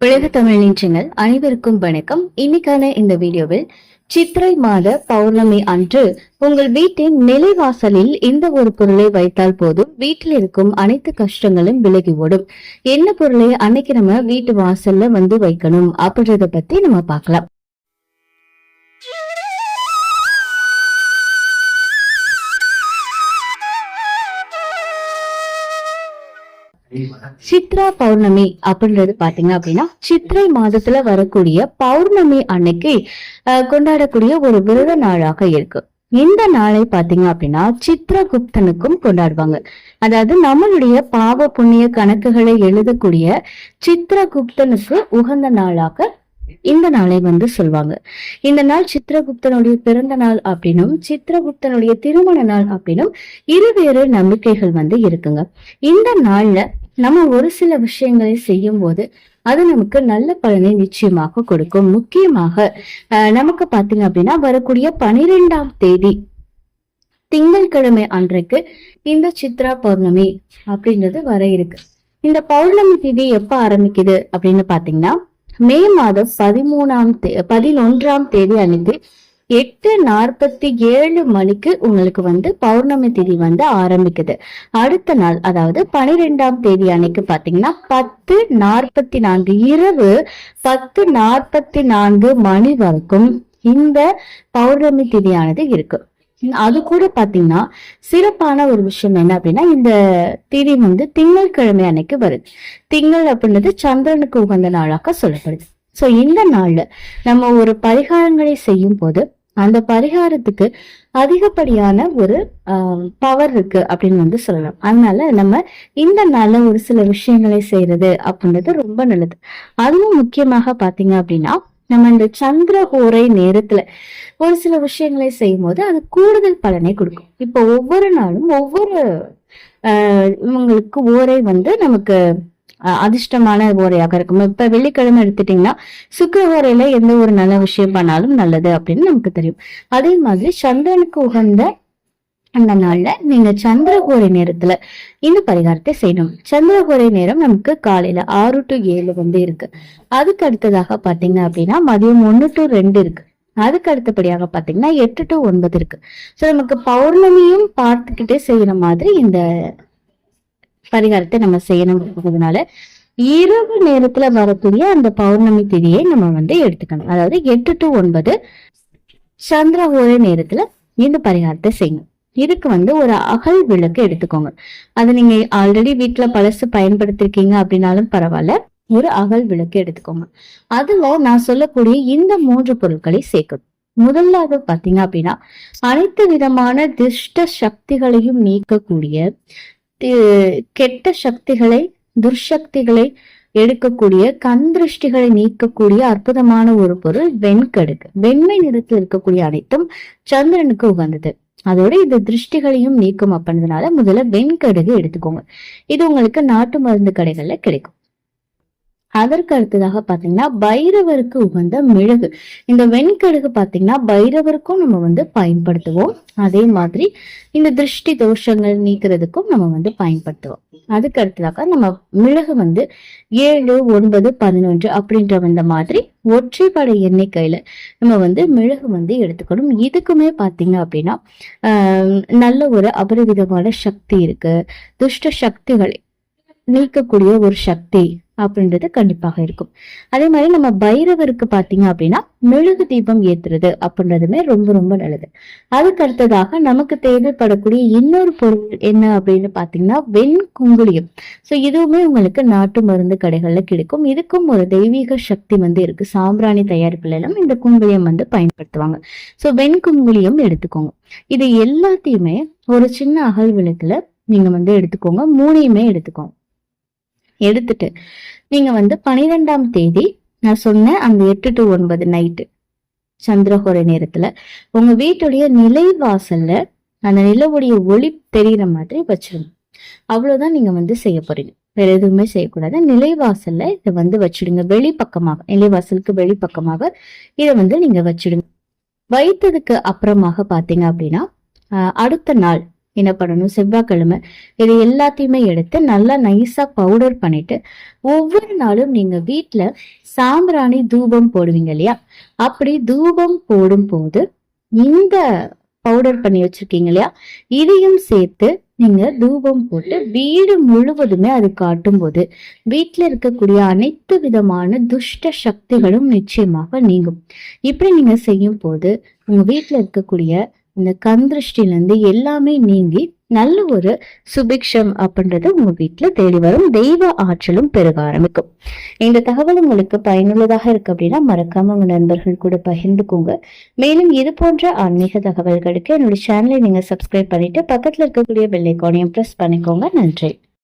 உலக தமிழ் நின்றங்கள் அனைவருக்கும் வணக்கம். இன்னைக்கான இந்த வீடியோவில் சித்திரை மாத பௌர்ணமி அன்று உங்கள் வீட்டின் நிலைவாசலில் இந்த ஒரு பொருளை வைத்தால் போதும்? வீட்டில் இருக்கும் அனைத்து கஷ்டங்களும் விலகி ஓடும். என்ன பொருளை அன்னைக்கு நம்ம வீட்டு வாசல்ல வந்து வைக்கணும் அப்படின்றத பத்தி நம்ம பார்க்கலாம். சித்ரா பௌர்ணமி அப்படின்றது பாத்தீங்க அப்படின்னா சித்திரை மாதத்துல வரக்கூடிய பௌர்ணமி அன்னைக்கு கொண்டாடக்கூடிய ஒரு விரத நாளாக இருக்கு. இந்த நாளை பாத்தீங்க அப்படின்னா சித்ரகுப்தனுக்கும் கொண்டாடுவாங்க. அதாவது நம்மளுடைய பாவ புண்ணிய கணக்குகளை எழுதக்கூடிய சித்ரகுப்தனுக்கு உகந்த நாளாக இந்த நாளை வந்து சொல்வாங்க. இந்த நாள் சித்ரகுப்தனுடைய பிறந்த நாள் அப்படின்னும் சித்ரகுப்தனுடைய திருமண நாள் அப்படின்னும் இருவேறு நம்பிக்கைகள் வந்து இருக்குங்க. இந்த நாள்ல நம்ம ஒரு சில விஷயங்களை செய்யும் போது அது நமக்கு நல்ல பலனை நிச்சயமாக கொடுக்கும். முக்கியமாக நமக்கு பாத்தீங்க அப்படின்னா வரக்கூடிய பனிரெண்டாம் தேதி திங்கட்கிழமை அன்றைக்கு இந்த சித்ரா பௌர்ணமி அப்படின்றது வர இருக்கு. இந்த பௌர்ணமி திதி எப்ப ஆரம்பிக்குது அப்படின்னு பாத்தீங்கன்னா மே மாதம் பதிமூணாம் தே பதினொன்றாம் தேதி அன்னைக்கு எட்டு நாற்பத்தி ஏழு மணிக்கு உங்களுக்கு வந்து பௌர்ணமி திதி வந்து ஆரம்பிக்குது. அடுத்த நாள் அதாவது பனிரெண்டாம் தேதி அன்னைக்கு பாத்தீங்கன்னா பத்து நாற்பத்தி நான்கு இரவு பத்து நாற்பத்தி நான்கு மணி வரைக்கும் இந்த பௌர்ணமி திதியானது இருக்கு. அது கூட பாத்தீங்கன்னா சிறப்பான ஒரு விஷயம் என்ன அப்படின்னா இந்த திதி வந்து திங்கட்கிழமை அன்னைக்கு வருது. திங்கள் அப்படின்றது சந்திரனுக்கு உகந்த நாளாக சொல்லப்படுது. சோ இந்த நாள்ல நம்ம ஒரு பரிகாரங்களை செய்யும் போது அந்த பரிகாரத்துக்கு அதிகப்படியான ஒரு பவர் இருக்கு அப்படின்னு வந்து சொல்லலாம். அதனால நம்ம இந்த நாள்ல ஒரு சில விஷயங்களை செய்யறது அப்படின்றது ரொம்ப நல்லது. அதுவும் முக்கியமாக பாத்தீங்க அப்படின்னா நம்ம இந்த சந்திரஹோரை நேரத்துல ஒரு சில விஷயங்களை செய்யும் போது அது கூடுதல் பலனை கொடுக்கும். இப்போ ஒவ்வொரு நாளும் ஒவ்வொரு இவங்களுக்கு ஓரை வந்து நமக்கு அதிர்ஷ்டமான ஓரையாக இருக்கும்? இப்ப வெள்ளிக்கிழமை எடுத்துட்டீங்கன்னா சுக்கிர ஓரையில எந்த ஒரு நல்ல விஷயம் பண்ணாலும் நல்லது அப்படின்னு நமக்கு தெரியும். அதே மாதிரி சந்திரனுக்கு உகந்த அந்த நாள்ல நீங்க சந்திரகோரை நேரத்துல இந்த பரிகாரத்தை செய்யணும். சந்திரகோரை நேரம் நமக்கு காலையில ஆறு டு ஏழு வந்து இருக்கு. அதுக்கு அடுத்ததாக பாத்தீங்க அப்படின்னா மதியம் ஒன்னு டு ரெண்டு இருக்கு. அதுக்கு அடுத்தபடியாக பாத்தீங்கன்னா எட்டு டு ஒன்பது இருக்கு. சோ நமக்கு பௌர்ணமியும் பார்த்துக்கிட்டே செய்யற மாதிரி இந்த பரிகாரத்தை நம்ம செய்யணும்ன்றதுனால இரவு நேரத்துல வரக்கூடிய அந்த பௌர்ணமி திதியை நம்ம வந்து எடுத்துக்கணும். அதாவது எட்டு டு ஒன்பது சந்திரகோரை நேரத்துல இந்த பரிகாரத்தை செய்யணும். இதுக்கு வந்து ஒரு அகல் விளக்கு எடுத்துக்கோங்க. அது நீங்க ஆல்ரெடி வீட்டுல பழசு பயன்படுத்திருக்கீங்க அப்படின்னாலும் பரவாயில்ல. ஒரு அகல் விளக்கு எடுத்துக்கோங்க. அதுல நான் சொல்லக்கூடிய இந்த மூன்று பொருட்களை சேர்க்கணும். முதலாவது பாத்தீங்க அப்படின்னா அனைத்து விதமான துஷ்ட சக்திகளையும் நீக்கக்கூடிய கெட்ட சக்திகளை துர்சக்திகளை எடுக்கக்கூடிய கண் திருஷ்டிகளை நீக்கக்கூடிய அற்புதமான ஒரு பொருள் வெண்கடுகு. வெண்மை நிறத்தில் இருக்கக்கூடிய அனைத்தும் சந்திரனுக்கு உகந்தது. அதோட இந்த திருஷ்டிகளையும் நீக்கும் அப்படின்றதுனால முதல்ல வெண்கடுகு எடுத்துக்கோங்க. இது உங்களுக்கு நாட்டு மருந்து கடைகள்ல கிடைக்கும். அதற்கு அடுத்ததாக பாத்தீங்கன்னா பைரவருக்கு உகந்த மிளகு இந்த வெண்கடுகு பாத்தீங்கன்னா பைரவருக்கும் நம்ம வந்து பயன்படுத்துவோம். அதே மாதிரி இந்த திருஷ்டி தோஷங்கள் நீக்கிறதுக்கும் நம்ம வந்து பயன்படுத்துவோம். அதுக்கு அடுத்ததாக நம்ம மிளகு வந்து ஏழு ஒன்பது பதினொன்று அப்படின்ற இந்த மாதிரி ஒற்றைப்படை எண்ணிக்கையில நம்ம வந்து மிளகு வந்து எடுத்துக்கணும். இதுக்குமே பாத்தீங்க அப்படின்னா ஆஹ் நல்ல ஒரு அபரிவிதமான சக்தி இருக்கு. துஷ்ட சக்திகளை நீக்கக்கூடிய ஒரு சக்தி அப்படின்றது கண்டிப்பாக இருக்கும். அதே மாதிரி நம்ம பைரவருக்கு பாத்தீங்க அப்படின்னா மெழுகு தீபம் ஏத்துறது அப்படின்றதுமே ரொம்ப ரொம்ப நல்லது. அதுக்கு அடுத்ததாக நமக்கு தேவைப்படக்கூடிய இன்னொரு பொருள் என்ன அப்படின்னு பாத்தீங்கன்னா வெண் குங்குளியம். சோ இதுவுமே உங்களுக்கு நாட்டு மருந்து கடைகள்ல கிடைக்கும். இதுக்கும் ஒரு தெய்வீக சக்தி வந்து இருக்கு. சாம்பிராணி தயாரிப்புல எல்லாம் இந்த குங்குளியம் வந்து பயன்படுத்துவாங்க. சோ வெண் குங்குளியம் எடுத்துக்கோங்க. இது எல்லாத்தையுமே ஒரு சின்ன அகல் விளக்குல நீங்க வந்து எடுத்துக்கோங்க. மூணையுமே எடுத்துக்கோங்க. எடுத்துட்டு நீங்க வந்து பனிரெண்டாம் தேதி நான் சொன்ன அந்த எட்டு டு ஒன்பது நைட்டு சந்திரகோர நேரத்துல உங்க வீட்டுடைய நிலைவாசல்ல அந்த நிலவுடைய ஒளி தெரியற மாதிரி வச்சிருங்க. அவ்வளவுதான் நீங்க வந்து செய்ய போறீங்க. வேற எதுவுமே செய்யக்கூடாது. நிலைவாசல்ல இதை வந்து வச்சிடுங்க. வெளிப்பக்கமாக நிலைவாசலுக்கு வெளிப்பக்கமாக இதை வந்து நீங்க வச்சிடுங்க. வைத்ததுக்கு அப்புறமாக பாத்தீங்க அப்படின்னா ஆஹ் அடுத்த நாள் என்ன பண்ணணும் செவ்வாய்க்கிழமை. இது எல்லாத்தையுமே எடுத்து நல்லா நைஸா பவுடர் பண்ணிட்டு ஒவ்வொரு நாளும் நீங்க வீட்டுல சாம்பிராணி தூபம் போடுவீங்க இல்லையா? அப்படி தூபம் போடும்போது இந்த பவுடர் பண்ணி வச்சிருக்கீங்க இல்லையா? இதையும் சேர்த்து நீங்க தூபம் போட்டு வீடு முழுவதுமே அது காட்டும் போது வீட்டுல இருக்கக்கூடிய அனைத்து விதமான துஷ்ட சக்திகளும் நிச்சயமாக நீங்கும். இப்படி நீங்க செய்யும் போது உங்க வீட்டுல இருக்கக்கூடிய இந்த கந்திருஷ்டில இருந்து எல்லாமே நீங்கி நல்ல ஒரு சுபிக்ஷம் அப்படின்றது உங்க வீட்டுல தேடி வரும். தெய்வ ஆற்றலும் பெருக ஆரம்பிக்கும். இந்த தகவல் உங்களுக்கு பயனுள்ளதாக இருக்கு அப்படின்னா மறக்காம உங்க நண்பர்கள் கூட பகிர்ந்துக்கோங்க. மேலும் இது போன்ற ஆன்மீக தகவல்களுக்கு என்னுடைய சேனலை நீங்க சப்ஸ்கிரைப் பண்ணிட்டு பக்கத்துல இருக்கக்கூடிய பெல் ப்ரெஸ் பண்ணிக்கோங்க. நன்றி.